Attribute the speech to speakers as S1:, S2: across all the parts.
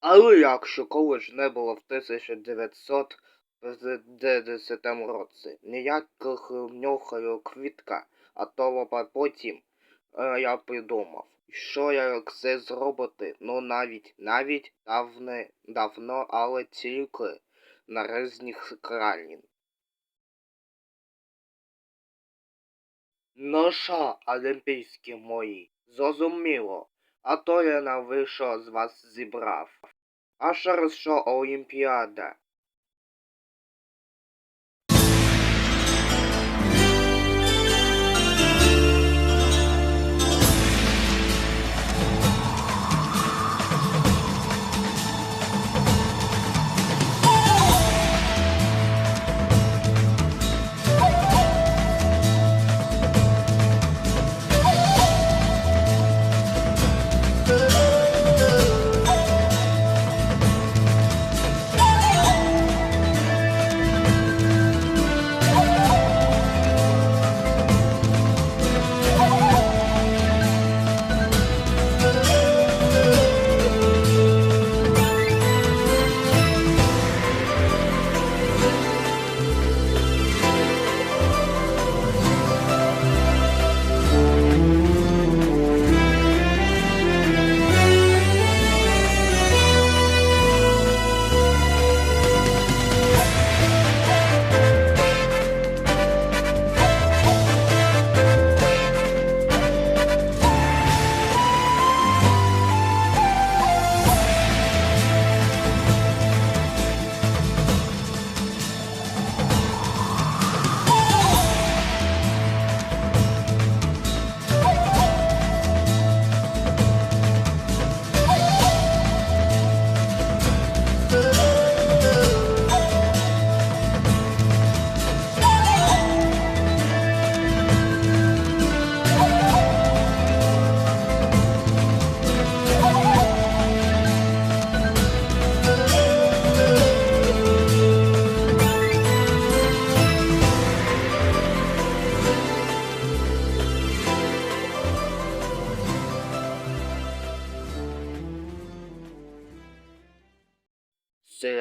S1: Але якщо колись не було в 1950 році ніяких нюхаю квітка, а то потім е, я придумав, що я це зробити, ну навіть, навіть давне, давно, але тільки на різних країн. Ну що, олімпійські мої, зрозуміло, а то я на вийшов з вас зібрав. А через що Олімпіада?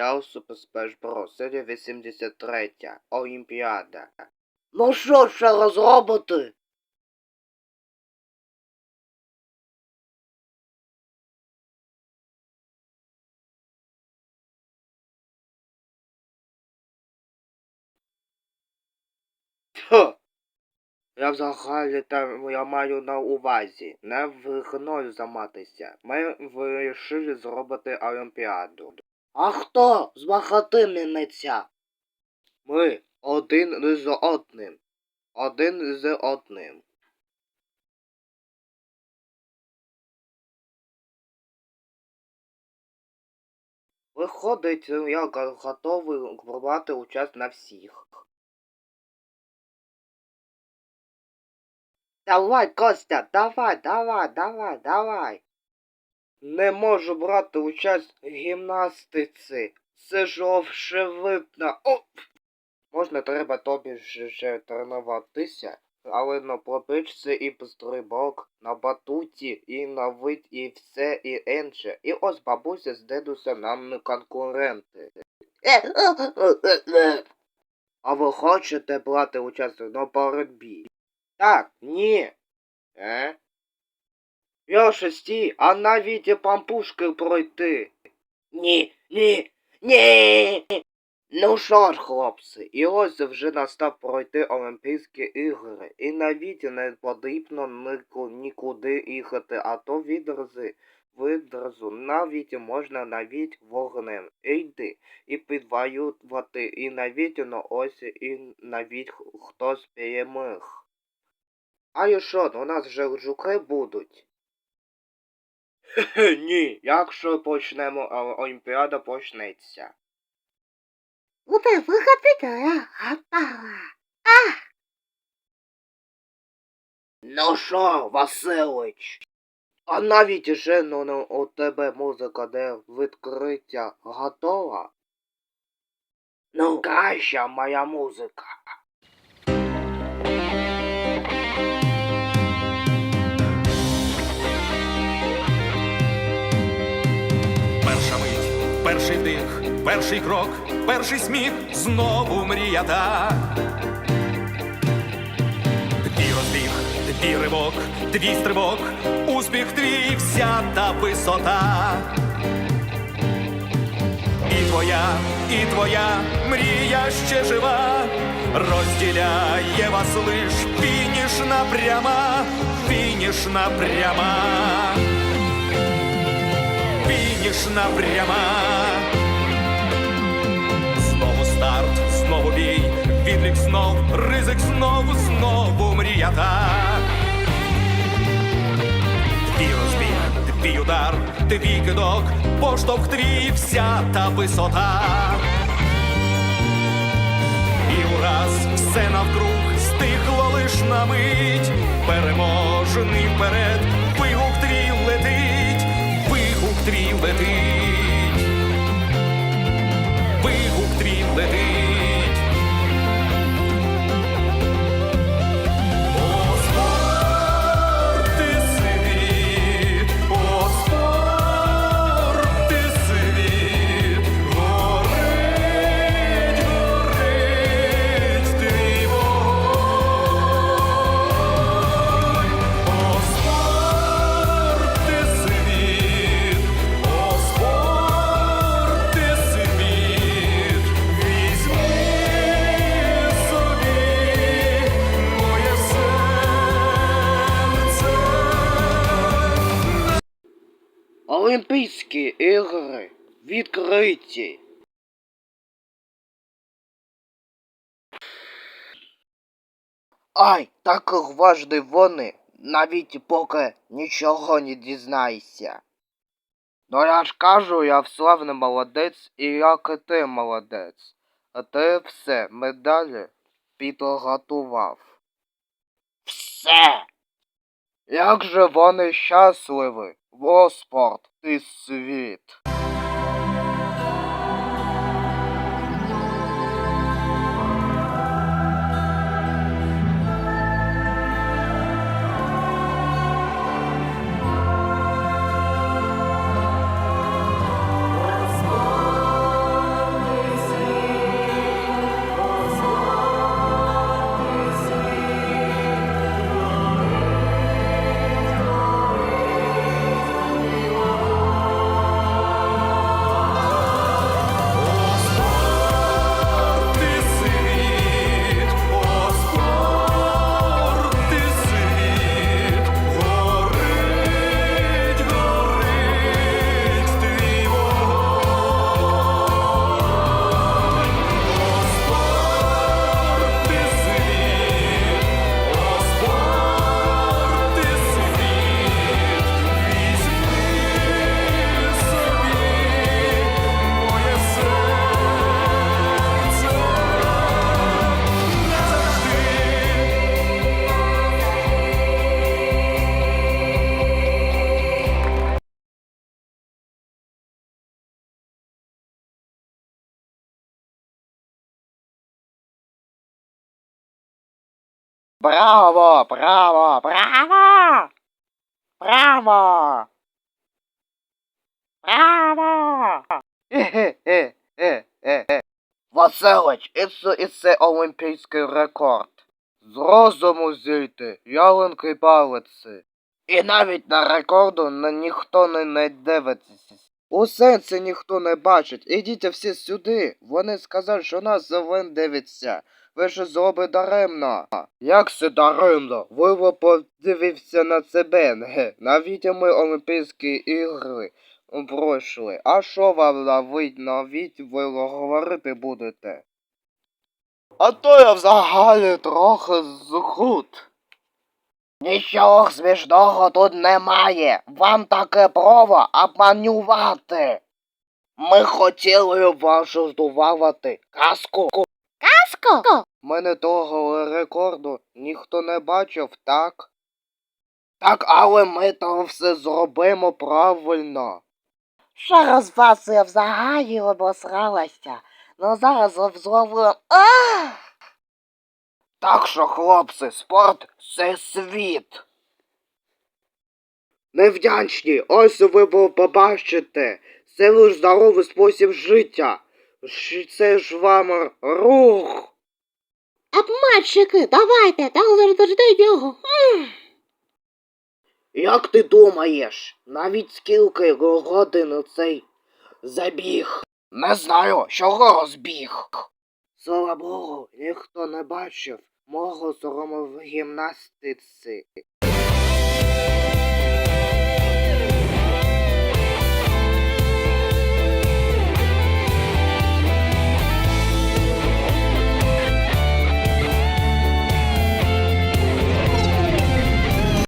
S1: Суперспеш Бро, серія 83. Олімпіада. Ну що ще розробити? Тьфу! Я взагалі там я маю на увазі не вигною заматися. Ми вирішили зробити Олімпіаду. А хто змагатиметься? Ми один з одним. Один з одним. Виходить, я го- готовий брати участь на всіх. Давай, Костя, давай, давай, давай, давай. Не можу брати участь в гімнастиці. Це ж очевидно. О! Можна треба тобі ще тренуватися, але на пробичці і стрибок, на батуті, і на вид, і все, і інше. І ось бабуся з дедусем нам не конкуренти. А ви хочете брати участь на боротьбі? Так, ні. Е? Йоша, стій, а навіть пампушки пройти. Ні, ні, ні. Ну що ж, хлопці, і ось вже настав пройти Олімпійські ігри. І навіть не потрібно ніку- нікуди їхати, а то відрази, відразу навіть можна навіть вогнем. Йди і підваювати, і навіть на ось, і навіть хтось переміг. А і що, у нас вже жуки будуть? Ні, якщо почнемо, а Олімпіада почнеться.
S2: Буде вигадати, готова.
S1: Ну що, Василич? А навіть же ну, ну, у тебе музика де відкриття готова? Ну, краща моя музика.
S3: Перший вдих, перший крок, перший сміх, знову мріята. Твій розбіг, твій ривок, твій стрибок, успіх твій, вся та висота. І твоя, і твоя мрія ще жива, розділяє вас лиш фінішна пряма, фінішна пряма, фінішна пряма. Знову старт, знову бій, відлік знов, ризик знов, знову мріята. Твій розбіг, твій удар, твій кидок, поштовх твій, вся та висота. І ураз все навкруг стихло лиш на мить, переможений вперед, вигук твій летить,
S1: Олімпійські ігри відкриті. Ай, так важні вони, навіть поки нічого не дізнаєшся. Ну я ж кажу, я славний молодець і як і ти молодець. А ти все, медалі підготував. Все. Як же вони щасливі, Воспорт і світ. Браво, браво, браво! Браво! Браво! Василич, і це, олімпійський рекорд. З розуму зійти, ялинки палиці. І навіть на рекорду на ніхто не, не дивиться. Усе це ніхто не бачить. Ідіть всі сюди. Вони сказали, що нас завин дивиться. Ви ж зроби даремно. Як це даремно? Ви ви подивився на себе. Навіть ми Олімпійські ігри пройшли. А що вам навіть навіть ви говорити будете? А то я взагалі трохи зхуд. Нічого смішного тут немає. Вам таке право обманювати. Ми хотіли вашу здувавати казку.
S2: Каско!
S1: Мене того рекорду ніхто не бачив, так? Так, але ми то все зробимо правильно.
S2: Через вас я взагалі обосралася. Ну зараз. А!
S1: Так що, хлопці, спорт це світ. Невдячні, ось ви побачите. Це лиш здоровий спосіб життя. Ж- Це ж вам рух.
S2: Обманщики, давайте, дожди його.
S1: Як ти думаєш, навіть скільки годин цей забіг? Не знаю, чого розбіг. Слава Богу, ніхто не бачив мого сорому в гімнастиці.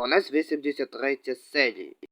S1: Конець 83 серії.